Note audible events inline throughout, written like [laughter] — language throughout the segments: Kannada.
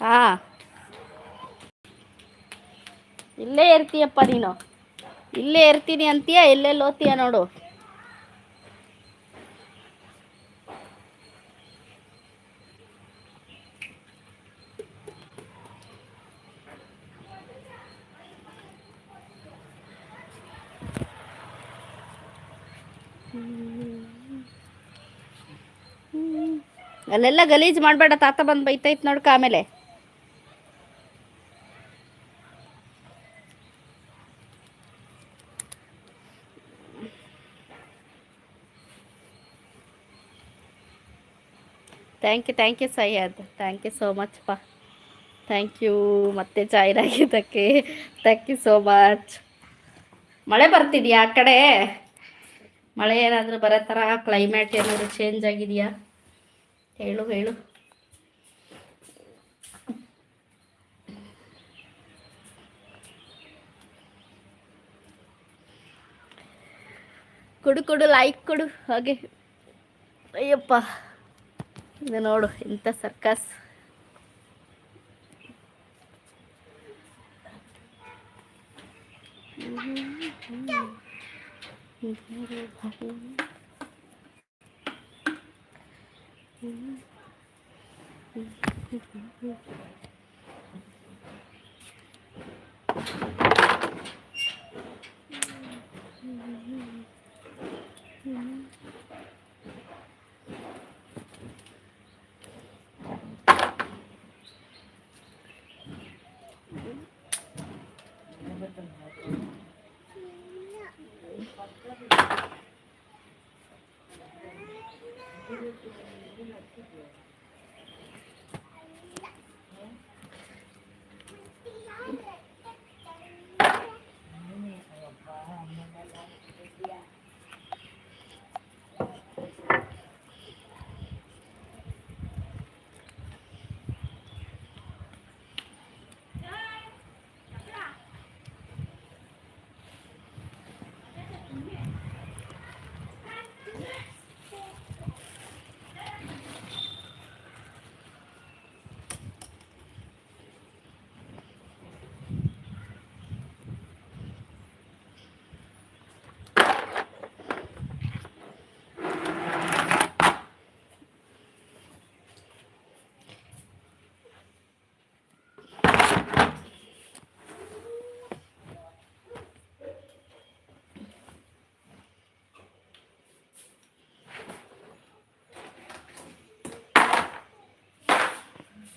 ಹಾಂ. ಇಲ್ಲೇ ಇರ್ತೀಯಪ್ಪ ನೀನು. ಇಲ್ಲೇ ಇರ್ತೀನಿ ಅಂತೀಯ, ಇಲ್ಲೇ ಓದ್ತೀಯ ನೋಡು. ಅಲ್ಲೆಲ್ಲ ಗಲೀಜು ಮಾಡಬೇಡ, ತಾತ ಬಂದು ಬೈತೈತ್ ನೋಡ್ಕ ಆಮೇಲೆ. Thank you thank you Sayyad thank you so much ಪಾ ಥ್ಯಾಂಕ್ ಯು ಮತ್ತೆ ಜಾಯ್ನ್ ಆಗಿದ್ದಕ್ಕೆ ಥ್ಯಾಂಕ್ ಯು ಸೋ ಮಚ್ ಮಳೆ ಬರ್ತಿದ್ಯಾ ಆ ಕಡೆ? ಮಳೆ ಏನಾದರೂ ಬರೋ ಥರ ಕ್ಲೈಮೇಟ್ ಏನಾದರೂ ಚೇಂಜ್ ಆಗಿದೆಯಾ? ಹೇಳು ಹೇಳು. ಕೊಡು ಕೊಡು ಲೈಕ್ ಕೊಡು. ಹಾಗೆ. ಅಯ್ಯಪ್ಪ. ಇದು ನೋಡು ಇಂಥ ಸರ್ಕಸ್ ಮಾಡ್ತಾರೆ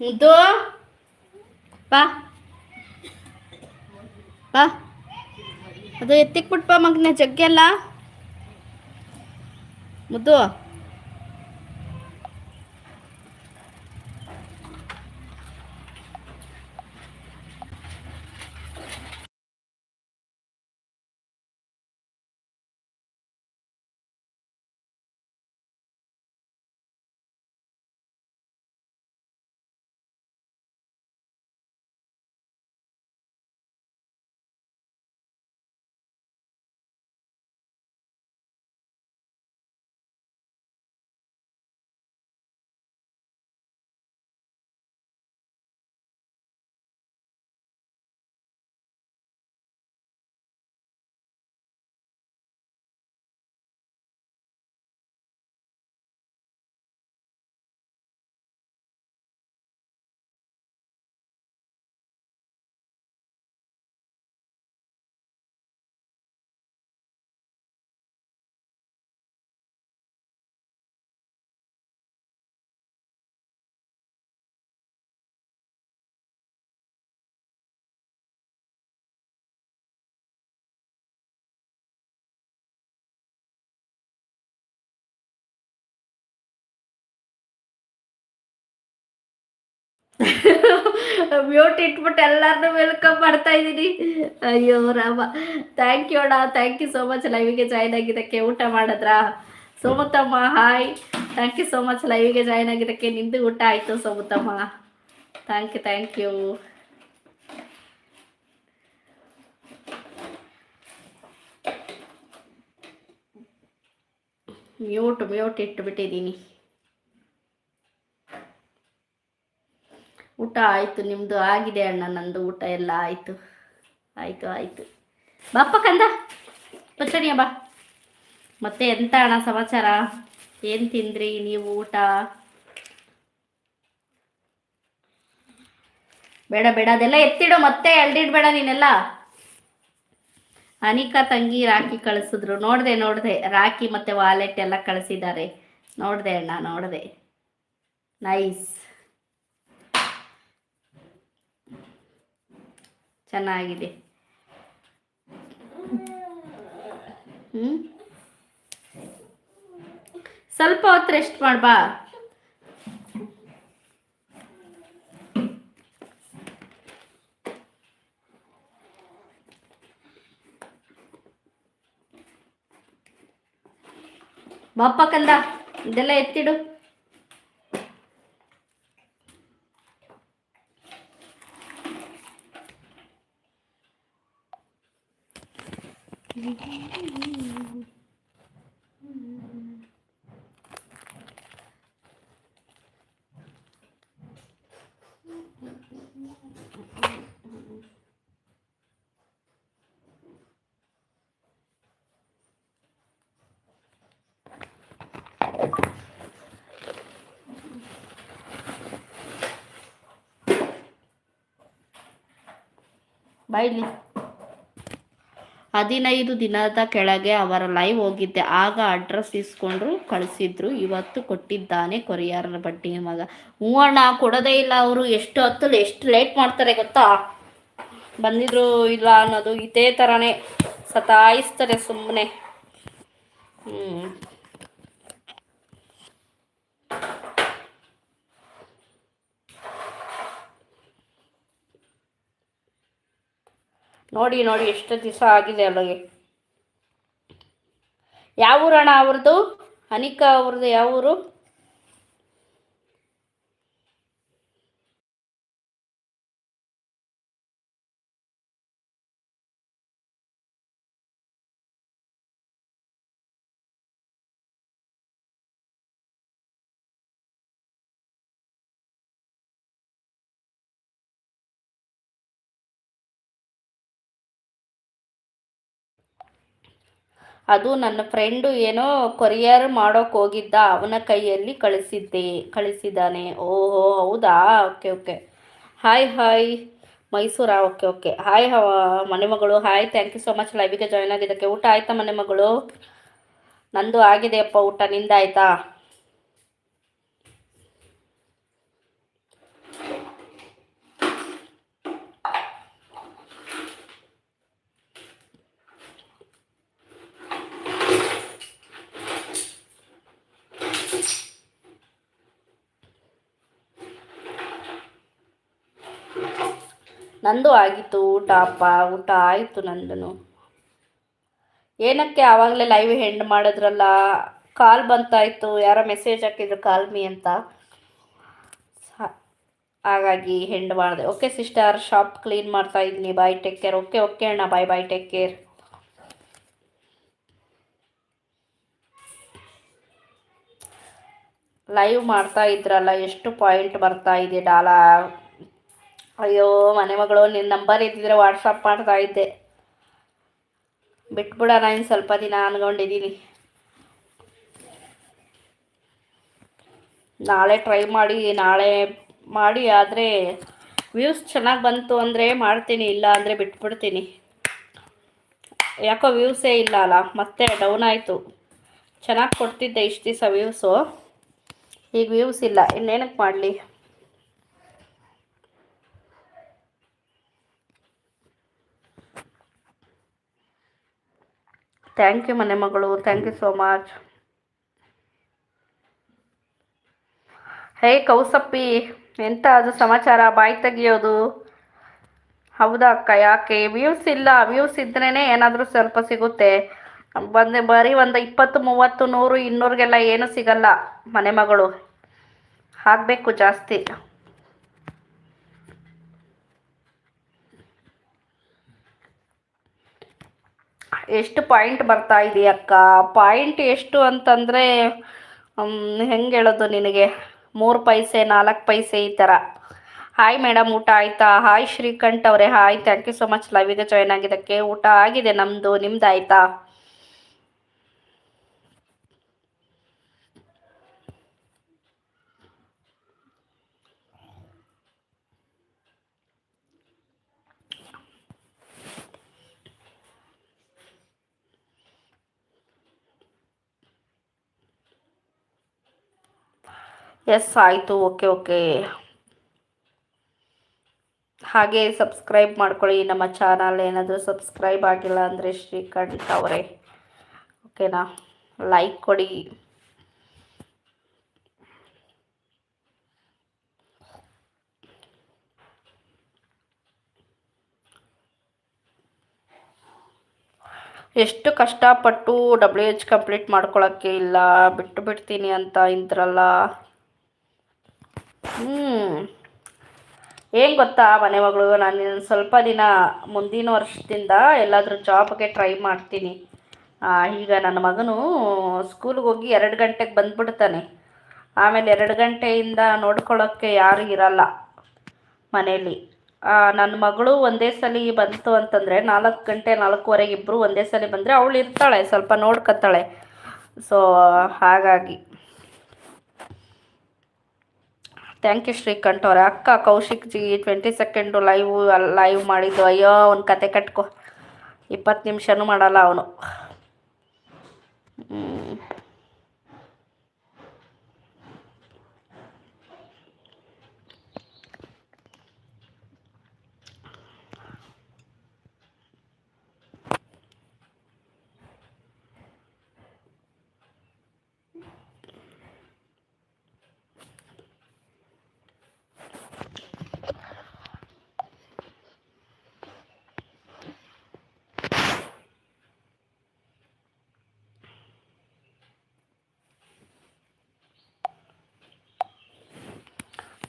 ಮುದ್ದು ಬಾ ಬಾ ಅದು ಎತ್ತಿಕ್ಬಿಟ್ಪ ಮಗನ ಜಗ್ಗೆಲ್ಲ. ಮುದ್ದು. [laughs] ಮ್ಯೂಟ್ ಇಟ್ಬಿಟ್ಟು ಎಲ್ಲಾರನ್ನೂ ವೆಲ್ಕಮ್ ಮಾಡ್ತಾ ಇದ್ದೀನಿ ಅಯ್ಯೋ ರಾಮ. ಥ್ಯಾಂಕ್ ಯು ಅಣ್ಣ. ಥ್ಯಾಂಕ್ ಯು ಸೋ ಮಚ್ ಲೈವಿಗೆ ಜಾಯ್ನ್ ಆಗಿದ್ದಕ್ಕೆ ಊಟ ಮಾಡಿದ್ರಾ? Somuthamma hi thank you so much ಲೈವಿಗೆ join ಆಗಿದ್ದಕ್ಕೆ ನಿಂದು ಊಟ ಆಯಿತು Somathamma thank you thank you mute mute ಇಟ್ಬಿಟ್ಟಿದ್ದೀನಿ ಊಟ ಆಯಿತು ನಿಮ್ಮದು ಆಗಿದೆ ಅಣ್ಣ, ನಂದು ಊಟ ಎಲ್ಲ ಆಯಿತು. ಆಯಿತು ಆಯಿತು. ಬಾಪ್ಪ ಕಂದ. ಪಚ್ಚಣಿಯ ಬಾ. ಮತ್ತೆ ಎಂತ ಅಣ್ಣ ಸಮಾಚಾರ? ಏನು ತಿಂದ್ರಿ ನೀವು ಊಟ? ಬೇಡ ಬೇಡ, ಅದೆಲ್ಲ ಎತ್ತಿಡು, ಮತ್ತೆ ಎಲ್ಡಿಡ್ಬೇಡ ನೀನೆಲ್ಲ. ಅನಿಕಾ ತಂಗಿ ರಾಖಿ ಕಳಿಸಿದ್ರು. ನೋಡಿದೆ ನೋಡಿದೆ. ರಾಖಿ ಮತ್ತೆ ವಾಲೆಟ್ ಎಲ್ಲ ಕಳಿಸಿದ್ದಾರೆ. ನೋಡಿದೆ ಅಣ್ಣ, ನೋಡಿದೆ. ನೈಸ್ ಚೆನ್ನಾಗಿದೆ. ಹ್ಮ್? ಸ್ವಲ್ಪ ಹೊತ್ತು ರೆಸ್ಟ್ ಮಾಡ್ಬಾ ಬಾಪ ಕಂದ ಇದೆಲ್ಲ ಎತ್ತಿಡು. ಬಾಯ್ಲಿ. ಹದಿನೈದು ದಿನದ ಕೆಳಗೆ ಅವರ ಲೈವ್ ಹೋಗಿದ್ದೆ. ಆಗ ಅಡ್ರೆಸ್ ಇಸ್ಕೊಂಡ್ರು, ಕಳಿಸಿದ್ರು. ಇವತ್ತು ಕೊಟ್ಟಿದ್ದಾನೆ ಕೊರಿಯರ್ ಬಡ್ಡಿ ಮಗ. ಹ್ಞೂ ಅಣ್ಣ ಕೊಡೋದೇ ಇಲ್ಲ ಅವರು. ಎಷ್ಟು ಹೊತ್ತು ಎಷ್ಟು ಲೇಟ್ ಮಾಡ್ತಾರೆ ಗೊತ್ತಾ? ಬಂದಿದ್ರು ಇಲ್ಲ ಅನ್ನೋದು ಇದೇ ಥರನೇ ಸತಾಯಿಸ್ತಾರೆ ಸುಮ್ಮನೆ ಹ್ಞೂ ನೋಡಿ ನೋಡಿ ಎಷ್ಟು ದಿವಸ ಆಗಿದೆ ಅಲ್ಲಿಗೆ. ಯಾವ ಊರಣ್ಣ ಅವ್ರದ್ದು? ಅನಿಕಾ ಅವ್ರದ್ದು ಯಾವ ಊರು? ಅದು ನನ್ನ ಫ್ರೆಂಡು ಏನೋ ಕೊರಿಯರ್ ಮಾಡೋಕೆ ಹೋಗಿದ್ದ, ಅವನ ಕೈಯಲ್ಲಿ ಕಳಿಸಿದ್ದೆ, ಕಳಿಸಿದ್ದಾನೆ. ಓಹೋ, ಹೌದಾ? ಓಕೆ ಓಕೆ ಹಾಯ್ ಹಾಯ್ ಮೈಸೂರಾ? ಓಕೆ ಓಕೆ ಹಾಯ್ ಮನೆ ಮಗಳು hi thank you so much ಲೈವಿಗೆ join ಆಗಿದ್ದಕ್ಕೆ ಊಟ ಆಯ್ತಾ ಮನೆ ಮಗಳು? ನಂದು ಆಗಿದೆಯಪ್ಪ ಊಟ. ನಿಂದ ನಂದು ಆಗಿತ್ತು, ಊಟ ಅಪ್ಪ, ಊಟ ಆಯಿತು ನಂದು ಏನಕ್ಕೆ ಆವಾಗಲೇ ಲೈವ್ ಹೆಂಡ್ ಮಾಡಿದ್ರಲ್ಲ? ಕಾಲ್ ಬಂತಾಯ್ತು, ಯಾರೋ ಮೆಸೇಜ್ ಹಾಕಿದ್ರು ಕಾಲ್ ಮೀ ಅಂತ. ಹಾಗಾಗಿ ಹೆಂಡ್ ಮಾಡಿದೆ. ಓಕೆ ಸಿಸ್ಟರ್ ಶಾಪ್ ಕ್ಲೀನ್ ಮಾಡ್ತಾ ಇದ್ದೀನಿ bye take care okay okay ಅಣ್ಣ. Bye bye take care live ಮಾಡ್ತಾ ಇದ್ರಲ್ಲ, ಎಷ್ಟು ಪಾಯಿಂಟ್ ಬರ್ತಾ ಇದೆ ಡಾಲಾ? ಅಯ್ಯೋ, ಮನೆ ಮಗಳು ನಿನ್ನ ನಂಬರ್ ಇದ್ದಿದ್ರೆ ವಾಟ್ಸಪ್ ಮಾಡ್ತಾ ಇದ್ದೆ ಬಿಟ್ಬಿಡೋಣ ಇನ್ನು ಸ್ವಲ್ಪ ದಿನ ಅನ್ಕೊಂಡಿದ್ದೀನಿ ನಾಳೆ ಟ್ರೈ ಮಾಡಿ, ನಾಳೆ ಮಾಡಿ, ಆದರೆ ವ್ಯೂಸ್ ಚೆನ್ನಾಗಿ ಬಂತು ಅಂದರೆ ಮಾಡ್ತೀನಿ, ಇಲ್ಲ ಅಂದರೆ ಬಿಟ್ಬಿಡ್ತೀನಿ. ಯಾಕೋ ವ್ಯೂಸೇ ಇಲ್ಲ ಅಲ್ಲ, ಮತ್ತೆ ಡೌನ್ ಆಯಿತು. ಚೆನ್ನಾಗಿ ಕೊಡ್ತಿದ್ದೆ ಇಷ್ಟು ದಿವಸ ವ್ಯೂಸು ಈಗ ವ್ಯೂಸ್ ಇಲ್ಲ ಇನ್ನೇನಕ್ಕೆ ಮಾಡಲಿ? ಥ್ಯಾಂಕ್ ಯು ಮನೆ ಮಗಳು thank you so much hey ಕೌಸಪ್ಪಿ ಎಂತ ಅದು ಸಮಾಚಾರ? ಬಾಯಿ ತೆಗಿಯೋದು? ಹೌದಾ ಅಕ್ಕ, ಯಾಕೆ? ವ್ಯೂಸ್ ಇಲ್ಲ. ವ್ಯೂಸ್ ಇದ್ರೇ ಏನಾದರೂ ಸ್ವಲ್ಪ ಸಿಗುತ್ತೆ. ಬಂದು, ಬರೀ ಒಂದು ಇಪ್ಪತ್ತು, ಮೂವತ್ತು, ನೂರು, ಇನ್ನೂರಿಗೆಲ್ಲ ಏನು ಸಿಗಲ್ಲ ಮನೆ ಮಗಳು. ಜಾಸ್ತಿ. ಎಷ್ಟು ಪಾಯಿಂಟ್ ಬರ್ತಾ ಇದೆಯಕ್ಕ ಪಾಯಿಂಟ್ ಎಷ್ಟು ಅಂತಂದರೆ ಹೆಂಗೆ ಹೇಳೋದು ನಿನಗೆ? ಮೂರು ಪೈಸೆ, ನಾಲ್ಕು ಪೈಸೆ ಈ ಥರ ಹಾಯ್ ಮೇಡಮ್ ಊಟ ಆಯ್ತಾ? ಹಾಯ್ ಶ್ರೀಕಂಠ್ ಅವರೇ, hi. Thank you so much ಲೈವಿಗೆ join ಆಗಿದ್ದಕ್ಕೆ ಊಟ ಆಗಿದೆ ನಮ್ಮದು ನಿಮ್ದು. ಆಯ್ತಾ ಎಸ್ ಆಯಿತು. ಓಕೆ ಓಕೆ ಹಾಗೆ ಸಬ್ಸ್ಕ್ರೈಬ್ ಮಾಡ್ಕೊಳ್ಳಿ. ನಮ್ಮ ಚಾನಲ್ ಏನಾದರೂ ಸಬ್ಸ್ಕ್ರೈಬ್ ಆಗಿಲ್ಲ ಅಂದರೆ ಶ್ರೀಕಂಠ ಅವರೇ. ಓಕೆನಾ ಲೈಕ್ ಕೊಡಿ. ಎಷ್ಟು ಕಷ್ಟಪಟ್ಟು ಡಬ್ಲ್ಯೂ ಎಚ್ ಕಂಪ್ಲೀಟ್ ಮಾಡ್ಕೊಳ್ಳೋಕ್ಕೆ ಇಲ್ಲ. ಬಿಟ್ಟು ಬಿಡ್ತೀನಿ ಅಂತ ಇದ್ರಲ್ಲ. ಹ್ಞೂ ಏನು ಗೊತ್ತಾ, ಮನೆ ಮಗಳು, ನಾನು ಸ್ವಲ್ಪ ದಿನ ಮುಂದಿನ ವರ್ಷದಿಂದ ಎಲ್ಲಾದರೂ ಜಾಬ್ಗೆ ಟ್ರೈ ಮಾಡ್ತೀನಿ. ಈಗ ನನ್ನ ಮಗನು ಸ್ಕೂಲ್ಗೆ ಹೋಗಿ ಎರಡು ಗಂಟೆಗೆ ಬಂದ್ಬಿಡ್ತಾನೆ. ಆಮೇಲೆ ಎರಡು ಗಂಟೆಯಿಂದ ನೋಡ್ಕೊಳ್ಳೋಕ್ಕೆ ಯಾರು ಇರಲ್ಲ ಮನೆಯಲ್ಲಿ. ನನ್ನ ಮಗಳು ಒಂದೇ ಸಲ ಬಂತು ಅಂತಂದರೆ ನಾಲ್ಕು ಗಂಟೆ, ನಾಲ್ಕೂವರೆಗೆ ಇಬ್ಬರು ಒಂದೇ ಸಲ ಬಂದರೆ ಅವಳು ಇರ್ತಾಳೆ, ಸ್ವಲ್ಪ ನೋಡ್ಕೊತಾಳೆ. ಸೊ ಹಾಗಾಗಿ. ಥ್ಯಾಂಕ್ ಯು ಶ್ರೀಕಂಠ ಅವ್ರೆ. ಅಕ್ಕ, Kaushik ji twenty second live live ಮಾಡಿದ್ದು. ಅಯ್ಯೋ, ಅವ್ನ ಕತೆ ಕಟ್ಕೊ. ಇಪ್ಪತ್ತು ನಿಮಿಷನೂ ಮಾಡಲ್ಲ ಅವನು.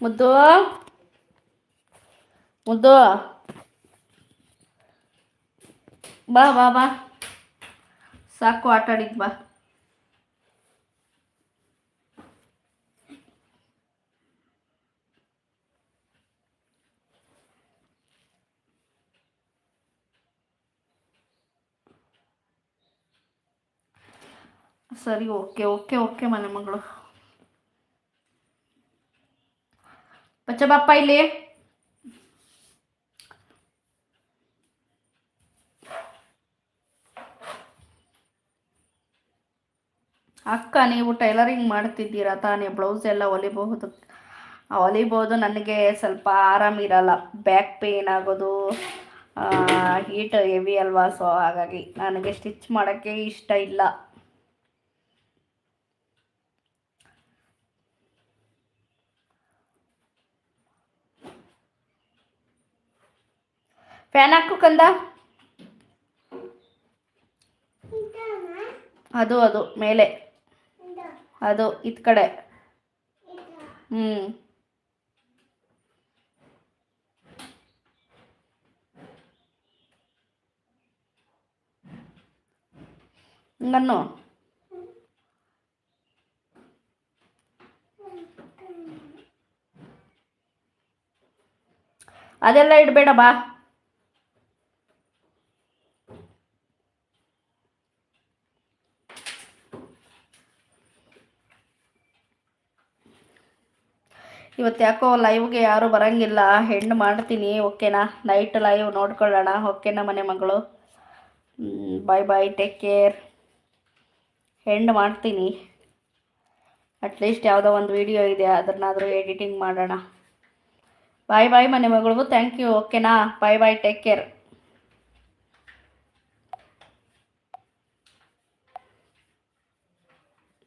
ಮುದ್ದು. ಮುದ್ದು. ಬಾ ಬಾ ಬಾ. ಸಾಕು, ಆಟ ಆಡಿದ್ ಬಾ. ಸರಿ, ಓಕೆ ಓಕೆ ಓಕೆ, ಮನೆ ಮಗಳು. ಬಚ್ಚ ಬಾಪ್ಪ ಇಲ್ಲಿ ಅಕ್ಕ, ನೀವು ಟೈಲರಿಂಗ್ ಮಾಡ್ತಿದ್ದೀರಾ ತಾನೇ? ಬ್ಲೌಸ್ ಎಲ್ಲ ಹೊಲಿಬಹುದು. ಹೊಲಿಬೋದು ನನಗೆ ಸ್ವಲ್ಪ ಆರಾಮಿರಲ್ಲ ಬ್ಯಾಕ್ ಪೇನ್ ಆಗೋದು ಹೀಟ್ ಹೆವಿ ಅಲ್ವಾ? ಸೊ ಹಾಗಾಗಿ ನನಗೆ ಸ್ಟಿಚ್ ಮಾಡೋಕ್ಕೆ ಇಷ್ಟ ಇಲ್ಲ. ಫ್ಯಾನ್ ಹಾಕು ಕಂದ. ಅದು ಅದು ಮೇಲೆ. ಅದು ಇತ್ ಕಡೆ. ಹ್ಞೂ ಹಂಗನ್ನು. ಅದೆಲ್ಲ ಇಡಬೇಡ ಬಾ. ಇವತ್ತು ಯಾಕೋ ಲೈವ್ಗೆ ಯಾರು ಬರಂಗಿಲ್ಲ, ಹೆಣ್ಣು ಮಾಡ್ತೀನಿ, ಓಕೆನಾ? ನೈಟ್ ಲೈವ್ ನೋಡ್ಕೊಳ್ಳೋಣ, ಓಕೆನಾ ಮನೆ ಮಗಳು? ಬಾಯ್ ಬಾಯ್ ಟೇಕ್ ಕೇರ್ ಹೆಣ್ಣು ಮಾಡ್ತೀನಿ. ಅಟ್ಲೀಸ್ಟ್ ಯಾವುದೋ ಒಂದು ವಿಡಿಯೋ ಇದೆ ಅದನ್ನಾದರೂ ಎಡಿಟಿಂಗ್ ಮಾಡೋಣ. ಬಾಯ್ ಬಾಯ್ ಮನೆ ಮಗಳಿಗೂ ಥ್ಯಾಂಕ್ ಯು ಓಕೆನಾ? ಬಾಯ್ ಬಾಯ್ ಟೇಕ್ ಕೇರ್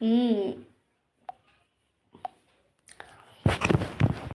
ಹ್ಞೂ